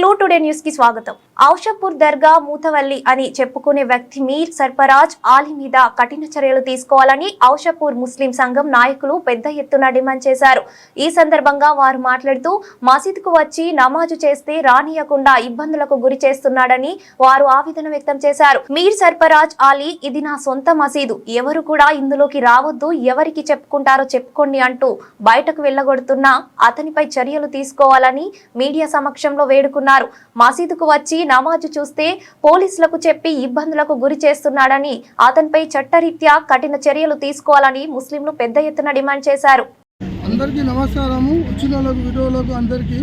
Clue today న్యూస్కి స్వాగతం. ఔషపూర్ దర్గా మూతవల్లి అని చెప్పుకునే వ్యక్తి మీర్ సర్ఫరాజ్ ఆలీ మీద కఠిన చర్యలు తీసుకోవాలని ఔషపూర్ ముస్లిం సంఘం నాయకులు పెద్ద ఎత్తున డిమాండ్ చేశారు. ఈ సందర్భంగా వారు మాట్లాడుతూ మసీదుకు వచ్చి నమాజు చేస్తే రానియకుండా ఇబ్బందులకు గురి చేస్తున్నాడని వారు ఆవేదన వ్యక్తం చేశారు. మీర్ సర్ఫరాజ్ ఆలీ ఇది నా సొంత మసీదు. ఎవరు కూడా ఇందులోకి రావద్దు ఎవరికి చెప్పుకుంటారో చెప్పుకోండి అంటూ బయటకు వెళ్ళగొడుతున్నా అతనిపై చర్యలు తీసుకోవాలని మీడియా సమక్షంలో వేడుకున్నారు. మసీదుకు వచ్చి నమాజ్ చూస్తే పోలీసులకు చెప్పి ఇబ్బందులకు గురి చేస్తున్నాడని అతనిపై చట్టరీత్యా కఠిన చర్యలు తీసుకోవాలని ముస్లింలు పెద్ద ఎత్తున డిమాండ్ చేశారు. అందరికీ నమస్కారము. వచ్చిన వీడియోలకు అందరికీ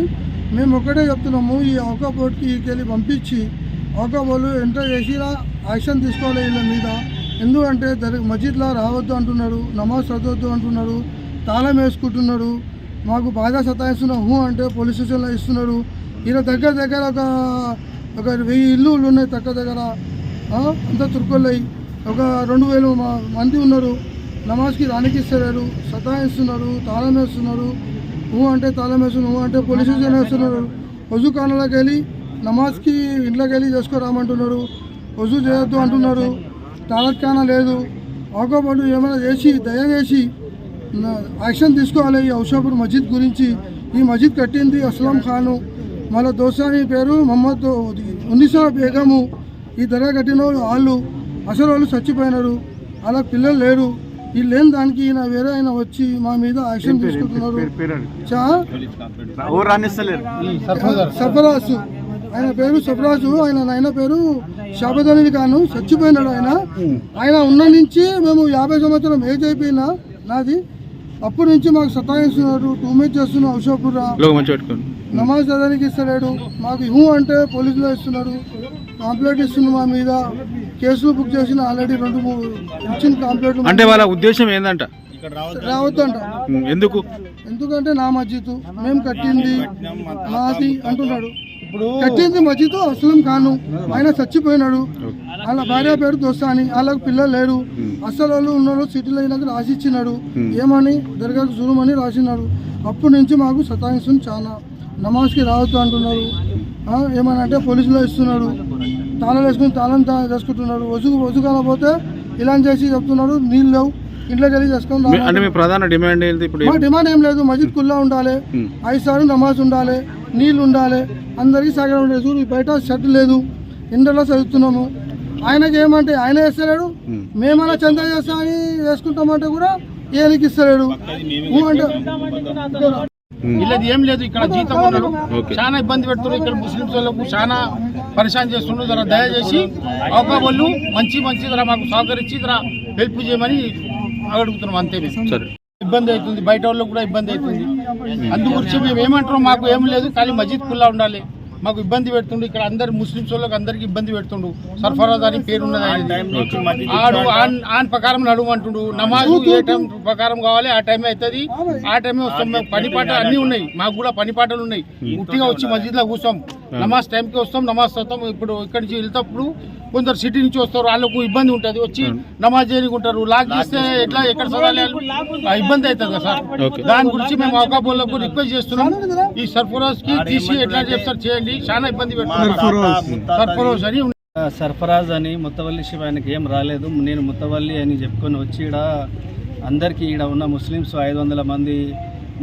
మేము ఒకటే చెప్తున్నాము ఈ అవకా బోర్డుకి వెళ్ళి పంపించి అవకా బోర్డు ఎంటర్ చేసినా యాక్షన్ తీసుకోవాలి వీళ్ళ మీద. ఎందుకంటే దర్ మస్జిద్లో రావద్దు అంటున్నాడు నమాజ్ చదవద్దు అంటున్నాడు తాళం వేసుకుంటున్నాడు మాకు బాగా సతాయిస్తున్నాం హూ అంటే పోలీస్ స్టేషన్లో ఇస్తున్నాడు. ఈయన దగ్గర దగ్గర ఒక ఒక వెయ్యి ఇల్లు ఉన్నాయి తక్కువ దగ్గర. అంతా తుర్కొల్లయి ఒక రెండు వేలు మంది ఉన్నారు. నమాజ్కి రానికిస్తలేరు. సతాయిస్తున్నారు. తాళం వేస్తున్నారు. నువ్వు అంటే తాళం వేస్తున్నారు. నువ్వు అంటే పోలీస్ స్టేషన్ వేస్తున్నారు. వజు ఖానాలకు వెళ్ళి నమాజ్కి ఇంట్లోకి వెళ్ళి చేసుకురామంటున్నారు వజు చేయొద్దు అంటున్నారు. తాళత్ ఖానా లేదు. ఆకోబడు ఏమైనా చేసి దయచేసి చేసి యాక్షన్ తీసుకోవాలి ఈ ఔషాపూర్ మస్జిద్ గురించి. ఈ మస్జిద్ కట్టింది అస్లాం ఖాను. మళ్ళీ దోసాని పేరు మహమ్మద్ ఉన్నిసా బేగము. ఈ ధర కట్టిన వాళ్ళు వాళ్ళు. అసలు వాళ్ళు చచ్చిపోయినారు. అలా పిల్లలు లేరు. ఈ లేని దానికి ఈయన వేరే ఆయన వచ్చి మా మీద యాక్షన్ తీసుకుంటున్నారు. సఫరాజు ఆయన పేరు సఫరాజు ఆయన నాయన పేరు షాబద్ ఖాను చచ్చిపోయినాడు ఆయన. ఆయన ఉన్న నుంచి మేము యాభై సంవత్సరం ఏజ్ అయిపోయినా నాది. అప్పటి నుంచి మాకు సతాయిస్తున్నారు టూ మేజ్ చేస్తున్నాం ఔషాపురా మంచి పెట్టుకోండి నమాజ్ చదవడానికి ఇస్తలేడు. మాకు ఇవ్వు అంటే పోలీసులు ఇస్తున్నారు. కాంప్లైంట్ ఇస్తున్నారు మా మీద. కేసులు బుక్ చేసిన ఆల్రెడీ రెండు మూడు ఇచ్చిన కాంప్లైంట్ అంటే వాళ్ళ ఉద్దేశం ఏందంట? రావద్దంట. ఎందుకు? ఎందుకంటే నా మస్జిద్ మేము కట్టింది నాది అంటున్నాడు. కట్టింది మస్జిద్ అస్లం ఖాను ఆయన చచ్చిపోయినాడు. వాళ్ళ భార్య పేరు దోస్తాని. వాళ్ళకి పిల్లలు లేరు. అసలు వాళ్ళు ఉన్నారు సిటీలో అయినాక రాసిచ్చినాడు. ఏమని? దర్గాకు జురుమని రాసినాడు. అప్పటి నుంచి మాకు సతాయిస్తుంది చాలా. నమాజ్కి రావద్దు అంటున్నారు. ఏమని అంటే పోలీసులో ఇస్తున్నాడు తాళం వేసుకుని తాళం తా- చేసుకుంటున్నాడు వసుగు వసు కాకపోతే ఇలా చేసి చెప్తున్నాడు నీళ్ళు లేవు. ఇంట్లోకి వెళ్ళి చేసుకొని అంటే ప్రధాన డిమాండ్ ఏంటి ఇప్పుడు? మా డిమాండ్ ఏం లేదు. మస్జిద్ కుల్లా ఉండాలి. ఐదు సార్లు నమాజ్ ఉండాలి. నీళ్ళు ఉండాలి అందరికీ సగం ఉండాలి చూడు బయట షర్ట్ లేదు. ఇండలో చదువుతున్నాము. ఆయనకి ఏమంటే ఆయన వేస్తలేడు. మేమన్నా చందా చేస్తా అని వేసుకుంటామంటే కూడా ఏనికి ఇస్తలేడు. అంటే వీళ్ళది ఏం లేదు. ఇక్కడ జీతం ఉన్నాడు ఓకే. చాలా ఇబ్బంది పెడుతున్నారు. ఇక్కడ ముస్లింస్ వాళ్ళకు చాలా పరిశాన్ చేస్తున్నారు. జర దయచేసి అవకా వాళ్ళు మంచి మంచి ధర మాకు సహకరించి ధర హెల్ప్ చేయమని అడుగుతున్నాం. అంతే ఇబ్బంది అవుతుంది. బయట వాళ్ళకు కూడా ఇబ్బంది అవుతుంది. అందు గురించి మేము ఏమంటున్నాం మాకు ఏం లేదు కానీ మస్జిద్ కుల్లా ఉండాలి. మాకు ఇబ్బంది పెడుతుండు. ఇక్కడ అందరు ముస్లింస్ వాళ్ళకి అందరికి ఇబ్బంది పెడుతుండు. సర్ఫరాజ్ అని పేరు ఉన్నది ఆయనది. ఆడు ఆన్- ఆన్ ప్రకారం నడుమంటుండు నమాజ్ ఏ టైం ప్రకారం కావాలి ఆ టైం అవుతుంది ఆ టైమే వస్తాం. మేము పని పాట అన్ని ఉన్నాయి. మాకు కూడా పని పాటలు ఉన్నాయి. ఉట్టిగా వచ్చి మస్జిద్లో కూర్చోం. నమాజ్ టైంకి వస్తాం. నమాజ్ చదువుతాం ఇప్పుడు ఇక్కడి నుంచి వెళ్తేప్పుడు కొందరు సిటీ నుంచి వస్తారు వాళ్ళకు ఇబ్బంది ఉంటుంది. వచ్చి నమాజ్ చేయకుంటారు లాక్ చేస్తే ఎట్లా ఎక్కడ చదవాలి ఇబ్బంది అవుతుంది కదా సార్. ఓకే. దాని గురించి మేము అవకాశాలకు రిక్వెస్ట్ చేస్తున్నాం. ఈ సర్ఫరాజ్కి తీసి ఎట్లా చెప్తారు చేయండి. చాలా ఇబ్బంది పెడుతున్నారు. సర్ఫరాజ్ అని సర్ఫరాజ్ అని ముత్తవల్లి శివ ఆయనకి ఏం రాలేదు. నేను ముత్తవల్లి అని చెప్పుకొని వచ్చి ఈడ అందరికీ ఈడ ఉన్న ముస్లిమ్స్ ఐదు వందల మంది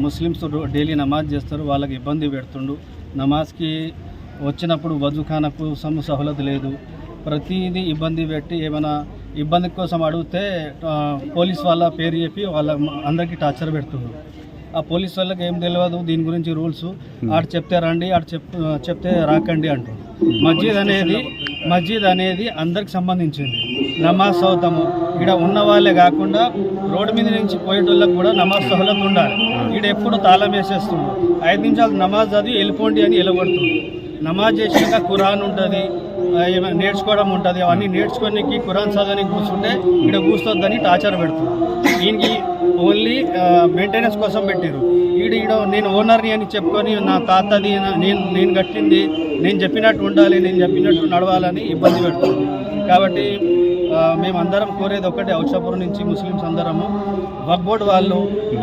ముస్లిమ్స్ డైలీ నమాజ్ చేస్తారు. వాళ్ళకి ఇబ్బంది పెడుతుండు. నమాజ్కి వచ్చినప్పుడు వజుఖాన కోసం సహలత లేదు. ప్రతిదీ ఇబ్బంది పెట్టి ఏమైనా ఇబ్బంది కోసం అడిగితే పోలీస్ వాళ్ళ పేరు చెప్పి వాళ్ళ అందరికీ టార్చర్ పెడుతుండ్రు. ఆ పోలీస్ వాళ్ళకి ఏం తెలియదు దీని గురించి రూల్స్. ఆడు చెప్తే రండి ఆడు చెప్ చెప్తే రాకండి అంటారు మస్జిద్ అనేది మస్జిద్ అనేది అందరికి సంబంధించింది. నమాజ్ చదువుతాము. ఇక్కడ ఉన్న వాళ్ళే కాకుండా రోడ్డు మీద నుంచి పోయేటోళ్ళకి కూడా నమాజ్ సహలత్ ఉండాలి. ఇక్కడ ఎప్పుడు తాళం వేసేస్తుంది ఐదు నిమిషాలు నమాజ్ చదివి వెళ్ళిపోండి అని వెళ్ళగొడుతుంది నమాజ్ చేసినాక ఖురాన్ ఉంటుంది ఏమైనా నేర్చుకోవడం ఉంటుంది అవన్నీ నేర్చుకోనికి ఖురాన్ చదవడానికి కూర్చుంటే ఇక్కడ కూర్చొద్దని టార్చర్ పెడుతుంది దీనికి ఓన్లీ మెయింటెనెన్స్ కోసం పెట్టారు ఈడ ఈడ నేను ఓనర్ని అని చెప్పుకొని నా తాతది నేను నేను కట్టింది నేను చెప్పినట్టు ఉండాలి నేను చెప్పినట్టు నడవాలని ఇబ్బంది పెడుతుంది కాబట్టి మేమందరం కోరేది ఒకటే ఔషాపూర్ నుంచి ముస్లిమ్స్ అందరము. వక్ వాళ్ళు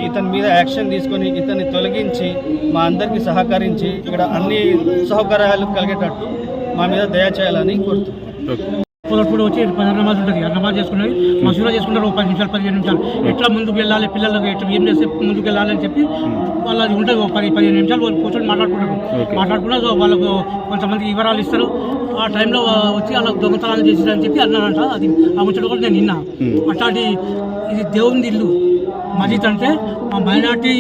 ఇతని మీద యాక్షన్ తీసుకొని ఇతన్ని తొలగించి మా అందరికీ సహకరించి ఇక్కడ అన్ని సౌకర్యాలు కలిగేటట్టు మా మీద దయ చేయాలని కోరుతున్నాం. పొదప్పుడు వచ్చి పది నమాజ్ ఉంటుంది. ఆ నమాజ్ చేసుకున్నది మసూరా చేసుకుంటారు ఒక పది నిమిషాలు పదిహేను నిమిషాలు. ఎట్లా ముందుకు వెళ్ళాలి పిల్లలకు ఎట్లా ఏం చేస్తే ముందుకు వెళ్ళాలి అని చెప్పి వాళ్ళది ఉంటుంది. ఒక పది పదిహేను నిమిషాలు వాళ్ళు కూర్చొని మాట్లాడుకుంటారు. మాట్లాడుకున్నా వాళ్ళకు కొంతమంది వివరాలు ఇస్తారు. ఆ టైంలో వచ్చి వాళ్ళకి దొంగతనాలు చేసిందని చెప్పి అన్నారంట. అది ఆ ముచ్చట కూడా నేను నిన్నా అట్లాంటి ఇది దేవుని ఇల్లు. మజీద్ అంటే ఆ మైనార్టీ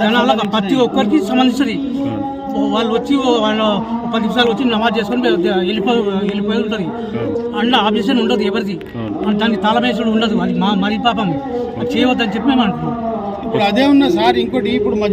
జనాలకు ప్రతి ఒక్కరికి సంబంధించింది వాళ్ళు వచ్చి వాళ్ళు పది నిమిషాలు వచ్చి నమాజ్ చేసుకొని వెళ్ళిపో వెళ్ళిపోయి ఉంటుంది అండ్ ఆబ్జెక్షన్ ఉండదు ఎవరిది. దానికి తాళమేసుడు ఉండదు. అది మా మరి పాపం. చేయవద్దని చెప్పి మేము అంటున్నాం. ఇప్పుడు అదే ఉన్న సార్ ఇంకోటి ఇప్పుడు మధ్య